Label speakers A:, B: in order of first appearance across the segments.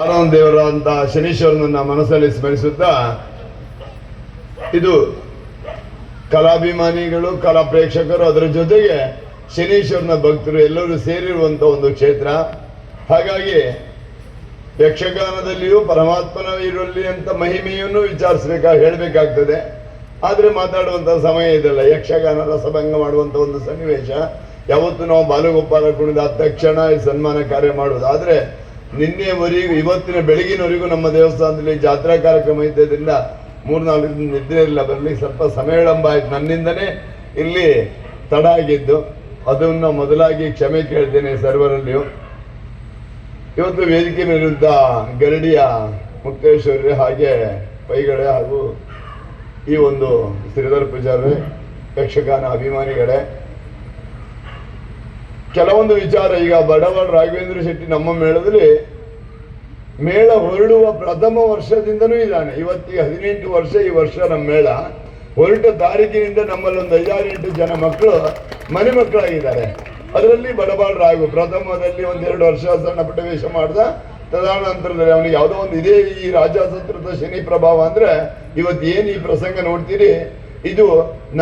A: ಆನಂದ ದೇವರ ಅಂತ ಶನೀಶ್ವರನನ್ನ ಮನಸ್ಸಲ್ಲಿ ಸ್ಮರಿಸುತ್ತಾ, ಇದು ಕಲಾಭಿಮಾನಿಗಳು ಕಲಾ ಪ್ರೇಕ್ಷಕರು ಅದರ ಜೊತೆಗೆ ಶನೀಶ್ವರನ ಭಕ್ತರು ಎಲ್ಲರೂ ಸೇರಿರುವಂತ ಒಂದು ಕ್ಷೇತ್ರ. ಹಾಗಾಗಿ ಯಕ್ಷಗಾನದಲ್ಲಿಯೂ ಪರಮಾತ್ಮನ ಇರಲಿ ಅಂತ ಮಹಿಮೆಯನ್ನು ವಿಚಾರಿಸ್ಬೇಕಾ ಹೇಳಬೇಕಾಗ್ತದೆ. ಆದರೆ ಮಾತಾಡುವಂತ ಸಮಯ ಇದಲ್ಲ. ಯಕ್ಷಗಾನ ರಸಭಂಗ ಮಾಡುವಂತ ಒಂದು ಸನ್ನಿವೇಶ. ಯಾವತ್ತು ನಾವು ಬಾಲಗೋಪಾಲ ಕುಣಿದ ತಕ್ಷಣ ಈ ಸನ್ಮಾನ ಕಾರ್ಯ ಮಾಡುವುದು. ಆದ್ರೆ ನಿನ್ನೆವರೆಗೂ, ಇವತ್ತಿನ ಬೆಳಗಿನವರೆಗೂ ನಮ್ಮ ದೇವಸ್ಥಾನದಲ್ಲಿ ಜಾತ್ರಾ ಕಾರ್ಯಕ್ರಮ ಇದ್ದಿದ್ದರಿಂದ ಮೂರು ನಾಲ್ಕು ದಿನ ನಿದ್ರೆ ಇಲ್ಲ ಬರಲಿಕ್ಕೆ ಸ್ವಲ್ಪ ಸಮಯ ವಿಳಂಬ ಆಯಿತು. ನನ್ನಿಂದನೇ ಇಲ್ಲಿ ತಡ ಆಗಿದ್ದು, ಅದನ್ನು ಮೊದಲಾಗಿ ಕ್ಷಮೆ ಕೇಳ್ತೇನೆ ಸರ್ವರಲ್ಲಿಯೂ. ಇವತ್ತು ವೇದಿಕೆ ಮೇಲಿದ್ದ ಗರಡಿಯ ಮುಕ್ತೇಶ್ವರಿ ಹಾಗೆ ಪೈಗಳೇ ಹಾಗೂ ಈ ಒಂದು ಶ್ರೀಧರ್ ಪೂಜಾರಿ, ಯಕ್ಷಗಾನ ಅಭಿಮಾನಿಗಳೇ ಕೆಲವೊಂದು ವಿಚಾರ, ಈಗ ಬಡವಳ ರಾಘವೇಂದ್ರ ಶೆಟ್ಟಿ ನಮ್ಮ ಮೇಳದಲ್ಲಿ ಮೇಳ ಹೊರಡುವ ಪ್ರಥಮ ವರ್ಷದಿಂದನೂ ಇದ್ದಾನೆ. ಇವತ್ತಿಗೆ ಹದಿನೆಂಟು ವರ್ಷ ಈ ವರ್ಷ ನಮ್ಮ ಮೇಳ. ಹೊರಟ ತಾರೀಕಿನಿಂದ ನಮ್ಮಲ್ಲಿ ಒಂದು ಐದಾರು ಎಂಟು ಜನ ಮಕ್ಕಳು, ಮನೆ ಮಕ್ಕಳಾಗಿದ್ದಾರೆ. ಅದರಲ್ಲಿ ಬಡಬಾಳ ರಾಘು ಪ್ರಥಮದಲ್ಲಿ ಒಂದೆರಡು ವರ್ಷ ಸಣ್ಣ ಪುಟ್ಟ ವೇಷ ಮಾಡ್ದ. ತದಾನಂತರದಲ್ಲಿ ಅವನಿಗೆ ಯಾವುದೋ ಒಂದು ಇದೇ ಈ ರಾಜಸತ್ರದ ಶನಿ ಪ್ರಭಾವ ಅಂದ್ರೆ ಇವತ್ತು ಏನು ಈ ಪ್ರಸಂಗ ನೋಡ್ತೀರಿ? ಇದು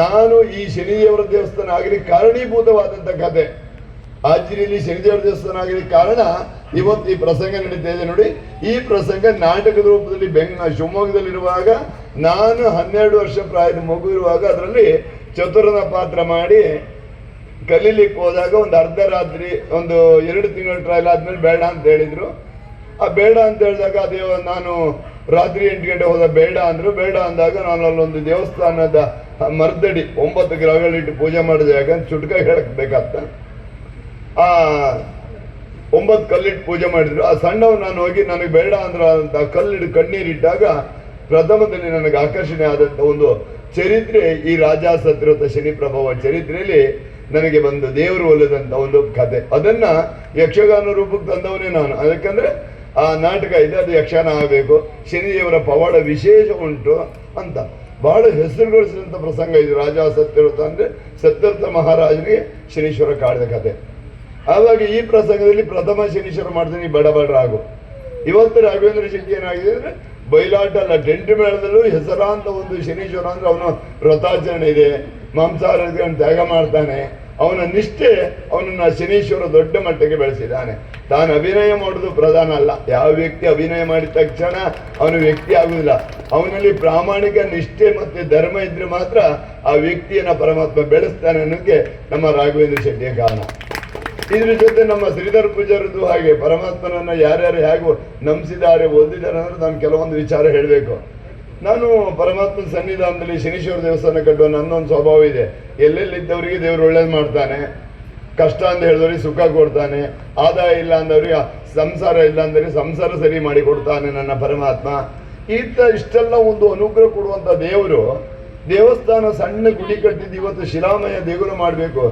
A: ನಾನು ಈ ಶನಿದೇವರ ದೇವಸ್ಥಾನ ಆಗಲಿ ಕಾರಣೀಭೂತವಾದಂತ ಕತೆ. ಹಾಜಿರಿಯಲ್ಲಿ ಶನಿದೇವರ ದೇವಸ್ಥಾನ ಆಗಿದ್ದ ಕಾರಣ ಇವತ್ತು ಈ ಪ್ರಸಂಗ ನಡೀತಾ ಇದೆ ನೋಡಿ. ಈ ಪ್ರಸಂಗ ನಾಟಕದ ರೂಪದಲ್ಲಿ ಬೆಂಗ ಶಿವಮೊಗ್ಗದಲ್ಲಿರುವಾಗ ನಾನು ಹನ್ನೆರಡು ವರ್ಷ ಪ್ರಾಯದ ಮಗು ಇರುವಾಗ ಅದರಲ್ಲಿ ಚತುರನ ಪಾತ್ರ ಮಾಡಿ ಕಲೀಲಿಕ್ಕೆ ಹೋದಾಗ ಒಂದು ಅರ್ಧ ರಾತ್ರಿ, ಒಂದು ಎರಡು ತಿಂಗಳ ಟ್ರಯಲ್ ಆದ್ಮೇಲೆ ಬೇಡ ಅಂತ ಹೇಳಿದ್ರು. ಆ ಬೇಡ ಅಂತ ಹೇಳಿದಾಗ ಅದೇ ನಾನು ರಾತ್ರಿ ಎಂಟು ಗಂಟೆ ಹೋದ ಬೇಡ ಅಂದ್ರು. ಬೇಡ ಅಂದಾಗ ನಾನು ಅಲ್ಲೊಂದು ದೇವಸ್ಥಾನದ ಮರ್ದಡಿ, ಒಂಬತ್ತು ಗ್ರಹಗಳಿಟ್ಟು ಪೂಜೆ ಮಾಡಿದೆ. ಯಾಕಂದ್ರೆ ಚುಟ್ಕ ಹೇಳಕ್ ಬೇಕಾಗ್ತ. ಆ, ಒಂಬತ್ತು ಕಲ್ಲಿಟ್ಟು ಪೂಜೆ ಮಾಡಿದ್ರು. ಆ ಸಣ್ಣವ್ ನಾನು ಹೋಗಿ, ನನಗೆ ಬೇಡ ಅಂದ್ರ ಅಂತ ಕಲ್ಲಿಡು ಕಣ್ಣೀರಿಟ್ಟಾಗ ಪ್ರಥಮದಲ್ಲಿ ನನಗೆ ಆಕರ್ಷಣೆ ಆದಂತ ಒಂದು ಚರಿತ್ರೆ ಈ ರಾಜ ಸತ್ರುತ ಶನಿ ಪ್ರಭಾವ ಚರಿತ್ರೆಯಲ್ಲಿ ನನಗೆ ಬಂದ ದೇವರು ಒಲಿದಂತ ಒಂದು ಕತೆ. ಅದನ್ನ ಯಕ್ಷಗಾನ ರೂಪಕ್ಕೆ ತಂದವನೇ ನಾನು. ಅದಕ್ಕಂದ್ರೆ ಆ ನಾಟಕ ಇದೆ, ಅದು ಯಕ್ಷಗಾನ ಆಗಬೇಕು. ಶನಿದೇವರ ಪವಾಡ ವಿಶೇಷ ಉಂಟು ಅಂತ. ಬಹಳ ಹೆಸರುಗಳಿಸಿದಂಥ ಪ್ರಸಂಗ ಇದು. ರಾಜ ಸತ್ಯರ್ಥ ಅಂದ್ರೆ ಸತ್ಯರ್ಥ ಮಹಾರಾಜನಿಗೆ ಶನೀಶ್ವರ ಕಾಡಿದ ಕತೆ. ಹಾಗಾಗಿ ಈ ಪ್ರಸಂಗದಲ್ಲಿ ಪ್ರಥಮ ಶನೀಶ್ವರ ಮಾಡ್ತೀನಿ ಬಡ ಬಡ ರಾಗು ಇವತ್ತು ರಾಘವೇಂದ್ರ ಶೆಟ್ಟಿ ಏನಾಗಿದೆ ಅಂದ್ರೆ ಬಯಲಾಟ ಅಲ್ಲ ಟೆಂಟ್ ಮೇಳದಲ್ಲೂ ಹೆಸರಾಂತ ಒಂದು ಶನೀಶ್ವರ ಅಂದ್ರೆ ಅವನು ವ್ರತಾಚರಣೆ ಇದೆ ಮಾಂಸಾಹಾರಗಳನ್ನು ತ್ಯಾಗ ಮಾಡ್ತಾನೆ. ಅವನ ನಿಷ್ಠೆ ಅವನನ್ನ ಶನೀಶ್ವರ ದೊಡ್ಡ ಮಟ್ಟಕ್ಕೆ ಬೆಳೆಸಿದ್ದಾನೆ. ತಾನು ಅಭಿನಯ ಮಾಡೋದು ಪ್ರಧಾನ ಅಲ್ಲ. ಯಾವ ವ್ಯಕ್ತಿ ಅಭಿನಯ ಮಾಡಿದ ತಕ್ಷಣ ಅವನು ವ್ಯಕ್ತಿ ಆಗುವುದಿಲ್ಲ ಅವನಲ್ಲಿ ಪ್ರಾಮಾಣಿಕ ನಿಷ್ಠೆ ಮತ್ತೆ ಧರ್ಮ ಇದ್ರೆ ಮಾತ್ರ ಆ ವ್ಯಕ್ತಿಯನ್ನ ಪರಮಾತ್ಮ ಬೆಳೆಸ್ತಾನೆ ಅನ್ನೋಕ್ಕೆ ನಮ್ಮ ರಾಘವೇಂದ್ರ ಶೆಟ್ಟಿಯ ಕಾರಣ ಇದ್ರ ಜೊತೆ ನಮ್ಮ ಶ್ರೀಧರ್ ಪೂಜಾರದ್ದು ಹಾಗೆ ಪರಮಾತ್ಮನನ್ನ ಯಾರ್ಯಾರು ಹೇಗೆ ನಂಬಿಸಿದ್ದಾರೆ, ಓದಿದ್ದಾರೆ ಅಂದ್ರೆ ನಾನು ಕೆಲವೊಂದು ವಿಚಾರ ಹೇಳಬೇಕು. ನಾನು ಪರಮಾತ್ಮನ ಸನ್ನಿಧಾನದಲ್ಲಿ ಶನೀಶ್ವರ ದೇವಸ್ಥಾನ ಕಟ್ಟುವ ನನ್ನೊಂದು ಸ್ವಭಾವ ಇದೆ. ಎಲ್ಲೆಲ್ಲಿದ್ದವರಿಗೆ ದೇವರು ಒಳ್ಳೇದು ಮಾಡ್ತಾನೆ. ಕಷ್ಟ ಅಂತ ಹೇಳಿದವ್ರಿಗೆ ಸುಖ ಕೊಡ್ತಾನೆ. ಆದಾಯ ಇಲ್ಲ ಅಂದವ್ರಿಗೆ ಸಂಸಾರ ಇಲ್ಲ ಅಂದ್ರೆ ಸಂಸಾರ ಸರಿ ಮಾಡಿ ಕೊಡ್ತಾನೆ ನನ್ನ ಪರಮಾತ್ಮ. ಈತ ಇಷ್ಟೆಲ್ಲ ಒಂದು ಅನುಗ್ರಹ ಕೊಡುವಂತ ದೇವರು ದೇವಸ್ಥಾನ ಸಣ್ಣ ಗುಡಿ ಕಟ್ಟಿದ್ದು ಇವತ್ತು ಶಿಲಾಮಯ ದೇಗುಲ ಮಾಡಬೇಕು.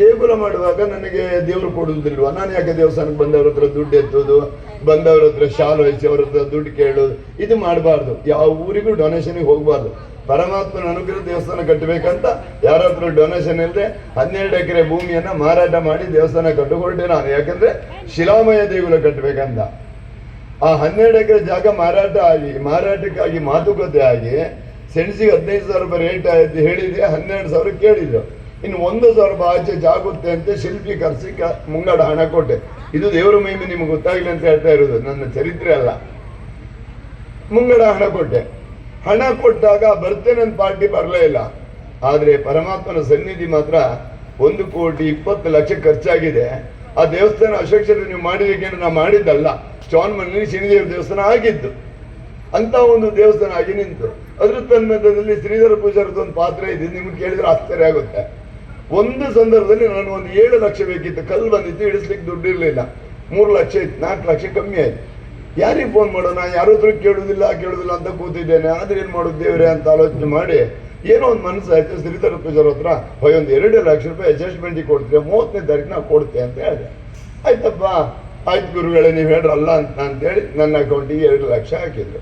A: ದೇಗುಲ ಮಾಡುವಾಗ ನನಗೆ ದೇವರು ಕೊಡುವುದಿಲ್ವ? ನಾನು ಯಾಕೆ ದೇವಸ್ಥಾನಕ್ಕೆ ಬಂದವ್ರ ಹತ್ರ ದುಡ್ಡು ಎತ್ತೋದು? ಬಂದವ್ರ ಹತ್ರ ಶಾಲು ವಹಿಸಿ ಅವ್ರ ಹತ್ರ ದುಡ್ಡು ಕೇಳೋದು? ಇದು ಮಾಡಬಾರ್ದು. ಯಾವ ಊರಿಗೂ ಡೊನೇಷನ್ಗೆ ಹೋಗಬಾರ್ದು. ಪರಮಾತ್ಮನ ಅನುಗ್ರಹ ದೇವಸ್ಥಾನ ಕಟ್ಟಬೇಕಂತ ಯಾರ ಹತ್ರ ಡೊನೇಷನ್ ಇಲ್ಲದೆ ಹನ್ನೆರಡು ಎಕರೆ ಭೂಮಿಯನ್ನು ಮಾರಾಟ ಮಾಡಿ ದೇವಸ್ಥಾನ ಕಟ್ಟುಕೊಂಡೆ ನಾನು. ಯಾಕಂದರೆ ಶಿಲಾಮಯ ದೇಗುಲ ಕಟ್ಟಬೇಕಂತ ಆ ಹನ್ನೆರಡು ಎಕರೆ ಜಾಗ ಮಾರಾಟ ಆಗಿ, ಮಾರಾಟಕ್ಕಾಗಿ ಮಾತುಕತೆ ಆಗಿ, ಸೆಣಸಿಗೆ ಹದಿನೈದು ಸಾವಿರ ರೂಪಾಯಿ ರೇಟ್ ಆಯ್ತು ಹೇಳಿದೆ ಹನ್ನೆರಡು ಸಾವಿರ ಕೇಳಿದ್ರು. ಇನ್ನು ಒಂದು ಸಾವಿರ ರೂಪಾಯಿ ಜಾಗುತ್ತೆ ಅಂತ ಶಿಲ್ಪಿ ಕರೆಸಿ ಕ- ಮುಂಗಡ ಹಣ ಕೊಟ್ಟೆ. ಇದು ದೇವರ ಮಹಿಮೆ ನಿಮ್ಗೆ ಗೊತ್ತಾಗಿಲ್ಲ ಅಂತ ಹೇಳ್ತಾ ಇರೋದು, ನನ್ನ ಚರಿತ್ರೆ ಅಲ್ಲ. ಮುಂಗಡ ಹಣ ಕೊಟ್ಟೆ. ಹಣ ಕೊಟ್ಟಾಗ ಬರ್ತೇನೆ ಅಂತ ಪಾರ್ಟಿ ಬರಲೇ ಇಲ್ಲ. ಆದರೆ ಪರಮಾತ್ಮನ ಸನ್ನಿಧಿ ಮಾತ್ರ ಒಂದು ಕೋಟಿ ಇಪ್ಪತ್ತು ಲಕ್ಷ ಖರ್ಚಾಗಿದೆ. ಆ ದೇವಸ್ಥಾನ ಅಶೋಕ್ಷತೆ ನೀವು ಮಾಡಿದಕ್ಕೆ ನಾವು ಮಾಡಿದ್ದಲ್ಲ. ಸ್ಟಾನ್ ಮನೆಯಲ್ಲಿ ಶನಿದೇವ ದೇವಸ್ಥಾನ ಆಗಿದ್ದು. ಅಂತ ಒಂದು ದೇವಸ್ಥಾನ ಆಗಿ ನಿಂತು. ಅದ್ರ ತನ್ಮಧ್ಯದಲ್ಲಿ ಶ್ರೀಧರ ಪೂಜಾರದ ಒಂದು ಪಾತ್ರ ಇದೆ. ನಿಮ್ಗೆ ಕೇಳಿದ್ರೆ ಆಶ್ಚರ್ಯ ಆಗುತ್ತೆ. ಒಂದು ಸಂದರ್ಭದಲ್ಲಿ ನಾನು ಒಂದು ಏಳು ಲಕ್ಷ ಬೇಕಿತ್ತು. ಕಲ್ಲು ಬಂದಿತ್ತು, ಇಳಿಸ್ಲಿಕ್ಕೆ ದುಡ್ಡು ಇರಲಿಲ್ಲ. ಮೂರು ಲಕ್ಷ ಇತ್ತು ನಾಲ್ಕು ಲಕ್ಷ ಕಮ್ಮಿ ಆಯ್ತು. ಯಾರಿಗೆ ಫೋನ್ ಮಾಡೋಣ ಯಾರ ಹತ್ರ ಕೇಳುವುದಿಲ್ಲ ಕೇಳುವುದಿಲ್ಲ ಅಂತ ಕೂತಿದ್ದೇನೆ. ಆದ್ರೆ ಏನು ಮಾಡೋದು ದೇವರೇ ಅಂತ ಆಲೋಚನೆ ಮಾಡಿ, ಏನೋ ಒಂದು ಮನಸ್ಸು ಆಯ್ತು, ಶ್ರೀಧರ ಪೂಜಾರ ಹತ್ರ ಒಂದು ಎರಡು ಲಕ್ಷ ರೂಪಾಯಿ ಅಡ್ಜಸ್ಟ್ಮೆಂಟಿಗೆ ಕೊಡ್ತೀವಿ ಮೂವತ್ತನೇ ತಾರೀಕು ನಾವು ಕೊಡ್ತೇವೆ ಅಂತ ಹೇಳಿದೆ. ಆಯ್ತಪ್ಪ, ಆಯ್ತು ಗುರುಗಳೇ, ನೀವು ಹೇಳ್ರಲ್ಲ ಅಂತ ಅಂತೇಳಿ ನನ್ನ ಅಕೌಂಟಿಗೆ ಎರಡು ಲಕ್ಷ ಹಾಕಿದ್ರು.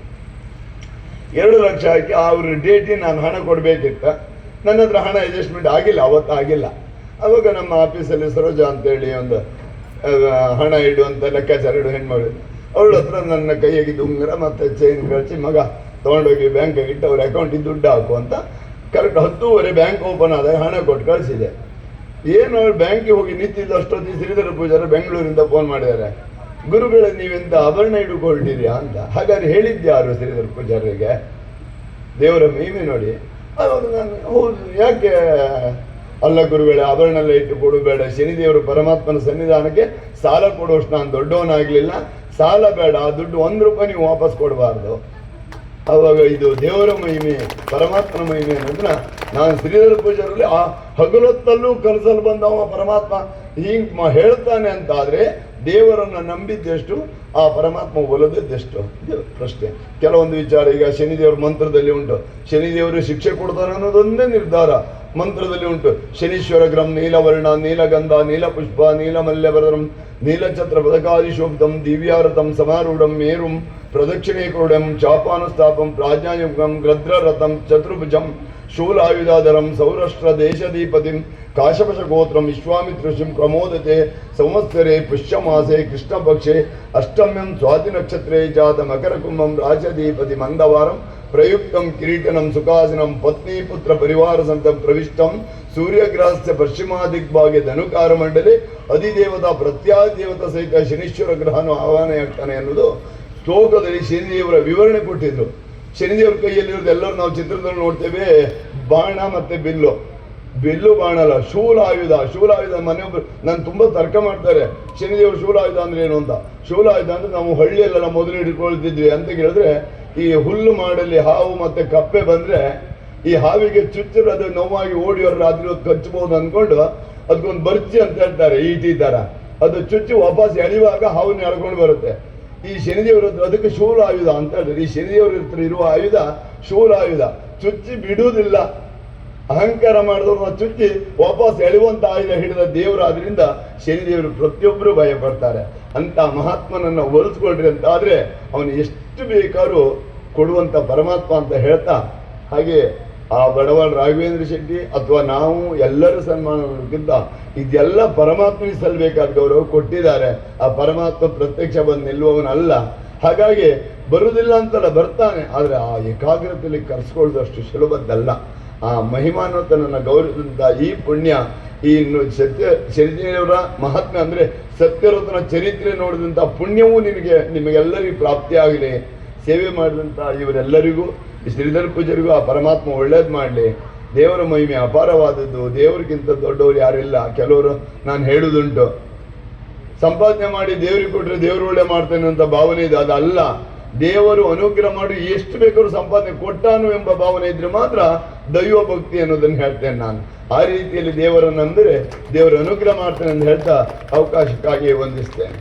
A: ಎರಡು ಲಕ್ಷ ಹಾಕಿ ಅವ್ರ ಡೇಟಿಗೆ ನಾನು ಹಣ ಕೊಡಬೇಕಿತ್ತ. ನನ್ನ ಹತ್ರ ಹಣ ಅಡ್ಜಸ್ಟ್ಮೆಂಟ್ ಆಗಿಲ್ಲ, ಅವತ್ತು ಆಗಿಲ್ಲ. ಅವಾಗ ನಮ್ಮ ಆಫೀಸಲ್ಲಿ ಸರೋಜಾ ಅಂತೇಳಿ ಒಂದು ಹಣ ಇಡು ಅಂತ ಲೆಕ್ಕಾಚಾರ ಇಡು ಹೆಣ್ಮಗಳು. ಅವಳ ಹತ್ರ ನನ್ನ ಕೈಯಾಗಿ ಉಂಗುರ ಮತ್ತು ಚೈನ್ ಕಳಿಸಿ, ಮಗ, ತೊಗೊಂಡೋಗಿ ಬ್ಯಾಂಕಿಗೆ ಇಟ್ಟು ಅವ್ರ ಅಕೌಂಟಿಗೆ ದುಡ್ಡು ಹಾಕು ಅಂತ ಕರೆಕ್ಟ್ ಹತ್ತೂವರೆ ಬ್ಯಾಂಕ್ ಓಪನ್ ಆದಾಗ ಹಣ ಕೊಟ್ಟು ಕಳಿಸಿದೆ. ಏನು ಅವ್ರು ಬ್ಯಾಂಕಿಗೆ ಹೋಗಿ ನಿಂತಿದ್ದ ಅಷ್ಟೊತ್ತಿಗೆ ಶ್ರೀಧರ ಪೂಜಾರು ಬೆಂಗಳೂರಿಂದ ಫೋನ್ ಮಾಡಿದ್ದಾರೆ. ಗುರುಗಳೇ, ನೀವೆಂತ ಆಭರಣ ಹಿಡ್ಕೊಂಡಿದ್ಯಾ ಅಂತ. ಹಾಗಾದ್ರೆ ಹೇಳಿದ್ಯಾರು ಶ್ರೀಧರ ಪೂಜಾರಿಗೆ? ದೇವರ ಮಹಿಮೆ ನೋಡಿ. ನಾನು ಹೌದು. ಯಾಕೆ? ಅಲ್ಲ ಗುರುಗಳೇ ಆಭರಣ ಎಲ್ಲ ಇಟ್ಟು ಕೊಡಬೇಡ ಶನಿದೇವರು ಪರಮಾತ್ಮನ ಸನ್ನಿಧಾನಕ್ಕೆ ಸಾಲ ಕೊಡುವಷ್ಟು ನಾನು ದೊಡ್ಡವನಾಗಲಿಲ್ಲ. ಸಾಲ ಬೇಡ, ಆ ದುಡ್ಡು ಒಂದು ರೂಪಾಯಿ ನೀವು ವಾಪಸ್ ಕೊಡಬಾರ್ದು. ಅವಾಗ ಇದು ದೇವರ ಮಹಿಮೆ, ಪರಮಾತ್ಮನ ಮಹಿಮೆ ಅನ್ನೋದನ್ನ ನಾನು ಶ್ರೀಧರ ಪೂಜಾರಲ್ಲಿ ಆ ಹಗಲೊತ್ತಲ್ಲೂ ಕನಸಲ್ಲಿ ಬಂದವ ಪರಮಾತ್ಮ. ಹಿಂಗ್ ಹೇಳ್ತಾನೆ ಅಂತಾದ್ರೆ ದೇವರನ್ನ ನಂಬಿದ್ದೆಷ್ಟು, ಆ ಪರಮಾತ್ಮ ಒಲದದ್ದೆಷ್ಟು? ಪ್ರಶ್ನೆ. ಕೆಲವೊಂದು ವಿಚಾರ ಈಗ ಶನಿದೇವರ ಮಂತ್ರದಲ್ಲಿ ಉಂಟು. ಶನಿದೇವರು ಶಿಕ್ಷೆ ಕೊಡ್ತಾರೆ ಅನ್ನೋದೊಂದೇ ನಿರ್ಧಾರ. ಮಂತ್ರದಲ್ಲಿ ಉಂಟು. ಶನೀಶ್ವರ ಗ್ರಂ ನೀಲವರ್ಣ, ನೀಲಗಂಧ, ನೀಲಪುಷ್ಪ ನೀಲಮಲ್ಯವರಂ ನೀಲಛತ್ರ ಪದಕಾದಿಶೋಬ್ದಂ ದಿವ್ಯಾರಥಂ ಸಮಾರೂಢಂ, ಮೇರುಂ ಪ್ರದಕ್ಷಿಣೇಕೃಢಂ ಚಾಪಾನುಸ್ಥಾಪಂ, ಪ್ರಾಜ್ಞಾಯುಗಂ ಗ್ರದ್ರರಥಂ ಚತುರ್ಭುಜಂ ಶೂಲಾಯುಧಾಧರಂ ಸೌರಾಷ್ಟ್ರ ದೇಶದೀಪತಿಂ ಕಾಶಪಶ ಗೋತ್ರಂ ವಿಶ್ವಾಮಿತ್ರಶಿಂ ಪ್ರಮೋದತೆ ಸಂವತ್ಸರೆ ಪುಷ್ಯಮಾಸೆ ಕೃಷ್ಣಪಕ್ಷೆ ಅಷ್ಟಮ್ಯಂ ಸ್ವಾತಿ ನಕ್ಷತ್ರೇ ಜಾತ ಮಕರಕುಂಭಂ ರಾಜದೀಪತಿ ಮಂದವಾರಂ ಪ್ರಯುಕ್ತಂ ಕಿರೀಟನಂ ಸುಖಾಸನಂ ಪತ್ನಿ ಪುತ್ರ ಪರಿವಾರ ಸಂತಂ ಪ್ರವಿಷ್ಟಂ ಸೂರ್ಯಗ್ರಹಸ್ಯ ಪಶ್ಚಿಮಾದಿಗ್ಭಾಗೆ ಧನುಕಾರ ಮಂಡಲಿ ಅಧಿದೇವತಾ ಪ್ರತ್ಯಾದೇವತಾ ಸಹಿತ ಶನೀಶ್ವರ ಗ್ರಹನು ಆಹ್ವಾನೆಯಾಗ್ತಾನೆ ಅನ್ನೋದು ಶ್ಲೋಕದಲ್ಲಿ ಶನಿದೇವರ ವಿವರಣೆ ಕೊಟ್ಟಿದ್ರು. ಶನಿದೇವರ ಕೈಯಲ್ಲಿರೋದು ಎಲ್ಲರೂ ನಾವು ಚಿತ್ರದಲ್ಲಿ ನೋಡ್ತೇವೆ. ಬಾಣ ಮತ್ತೆ ಬಿಲ್ಲು. ಬಿಲ್ಲು ಬಾಣಲ್ಲ, ಶೂಲಾಯುಧ ಶೂಲಾಯುಧ ಮನೆಯೊಬ್ಬರು ನಾನು ತುಂಬಾ ತರ್ಕ ಮಾಡ್ತಾರೆ. ಶನಿದೇವರು ಶೂಲಾಯುಧ ಅಂದ್ರೆ ಏನು ಅಂತ? ಶೂಲಾಯುಧ ಅಂದ್ರೆ ನಾವು ಹಳ್ಳಿಯಲ್ಲೆಲ್ಲ ಮೊದಲು ಹಿಡ್ಕೊಳ್ತಿದ್ವಿ ಅಂತ ಕೇಳಿದ್ರೆ, ಈ ಹುಲ್ಲು ಮಾಡಲಿ ಹಾವು ಮತ್ತೆ ಕಪ್ಪೆ ಬಂದ್ರೆ, ಈ ಹಾವಿಗೆ ಚುಚ್ಚು ಅದು ನೋವಾಗಿ ಓಡಿ ಅವ್ರ ರಾತ್ರಿ ಹೊತ್ತು ಕಚ್ಚಬಹುದು ಅನ್ಕೊಂಡು ಅದಕ್ಕೊಂದು ಬರ್ಚಿ ಅಂತ ಹೇಳ್ತಾರೆ ಈಟಿ ತರ. ಅದು ಚುಚ್ಚಿ ವಾಪಸ್ ಎಳಿವಾಗ ಹಾವನ್ನ ಎಳ್ಕೊಂಡು ಬರುತ್ತೆ. ಈ ಶನಿದೇವರ ಅದಕ್ಕೆ ಶೂಲ ಆಯುಧ ಅಂತ ಹೇಳಿದ್ರೆ. ಈ ಶನಿದೇವರ ಹತ್ರ ಇರುವ ಆಯುಧ ಶೂಲ ಆಯುಧ ಚುಚ್ಚಿ ಬಿಡುವುದಿಲ್ಲ. ಅಹಂಕಾರ ಮಾಡಿದವ್ರನ್ನ ಚುಚ್ಚಿ ವಾಪಸ್ ಎಳೆಯುವಂತ ಆಯುಧ ಹಿಡಿದ ದೇವರಾದ್ರಿಂದ ಶನಿದೇವರು ಪ್ರತಿಯೊಬ್ಬರು ಭಯ ಪಡ್ತಾರೆ ಅಂತ ಮಹಾತ್ಮನನ್ನ ಹೋಲಿಸ್ಕೊಳ್ರಿ ಅಂತ ಆದ್ರೆ ಅವನು ಎಷ್ಟು ಬೇಕಾದ್ರೂ ಕೊಡುವಂತ ಪರಮಾತ್ಮ ಅಂತ ಹೇಳ್ತಾ, ಹಾಗೆ ಆ ಬಡವಾಳ ರಾಘವೇಂದ್ರ ಶೆಟ್ಟಿ ಅಥವಾ ನಾವು ಎಲ್ಲರೂ ಸನ್ಮಾನಕ್ಕಿಂತ ಇದೆಲ್ಲ ಪರಮಾತ್ಮನಿಗೆ ಸಲ್ಲಬೇಕಾದ ಗೌರವ ಕೊಟ್ಟಿದ್ದಾರೆ. ಆ ಪರಮಾತ್ಮ ಪ್ರತ್ಯಕ್ಷ ಬಂದು ನಿಲ್ಲುವವನಲ್ಲ. ಹಾಗಾಗಿ ಬರುವುದಿಲ್ಲ ಅಂತಲ್ಲ, ಬರ್ತಾನೆ. ಆದರೆ ಆ ಏಕಾಗ್ರತೆಯಲ್ಲಿ ಕರೆಸ್ಕೊಳ್ಳೋದಷ್ಟು ಸುಲಭದ್ದಲ್ಲ. ಆ ಮಹಿಮಾನ್ವತನನ್ನು ಗೌರವಿಸಿದಂಥ ಈ ಪುಣ್ಯ, ಈ ಇನ್ನು ಸತ್ಯ ಚರಿತ್ರೆಯವರ ಮಹಾತ್ಮೆ ಅಂದರೆ ಸತ್ಯರತ್ನ ಚರಿತ್ರೆ ನೋಡಿದಂಥ ಪುಣ್ಯವೂ ನಿಮಗೆ ನಿಮಗೆಲ್ಲರಿಗೂ ಪ್ರಾಪ್ತಿಯಾಗಲಿ. ಸೇವೆ ಮಾಡಿದಂಥ ಇವರೆಲ್ಲರಿಗೂ, ಈ ಶ್ರೀಧರ ಪೂಜರಿಗೂ ಆ ಪರಮಾತ್ಮ ಒಳ್ಳೇದು ಮಾಡಲಿ. ದೇವರ ಮಹಿಮೆ ಅಪಾರವಾದದ್ದು. ದೇವರಿಗಿಂತ ದೊಡ್ಡವರು ಯಾರಿಲ್ಲ. ಕೆಲವರು ನಾನು ಹೇಳುವುದುಂಟು ಸಂಪಾದನೆ ಮಾಡಿ ದೇವರಿಗೆ ಕೊಟ್ಟರೆ ದೇವರು ಒಳ್ಳೆ ಮಾಡ್ತೇನೆ ಅಂತ ಭಾವನೆ ಇದೆ. ಅದಲ್ಲ. ದೇವರು ಅನುಗ್ರಹ ಮಾಡಿ, ಎಷ್ಟು ಬೇಕಾದ್ರೂ ಸಂಪಾದನೆ ಕೊಟ್ಟಾನು ಎಂಬ ಭಾವನೆ ಇದ್ರೆ ಮಾತ್ರ ದೈವ ಭಕ್ತಿ ಅನ್ನೋದನ್ನು ಹೇಳ್ತೇನೆ ನಾನು. ಆ ರೀತಿಯಲ್ಲಿ ದೇವರನ್ನು ಅಂದರೆ ದೇವರು ಅನುಗ್ರಹ ಮಾಡ್ತೇನೆ ಅಂತ ಹೇಳ್ತಾ ಅವಕಾಶಕ್ಕಾಗಿ ವಂದಿಸ್ತೇನೆ.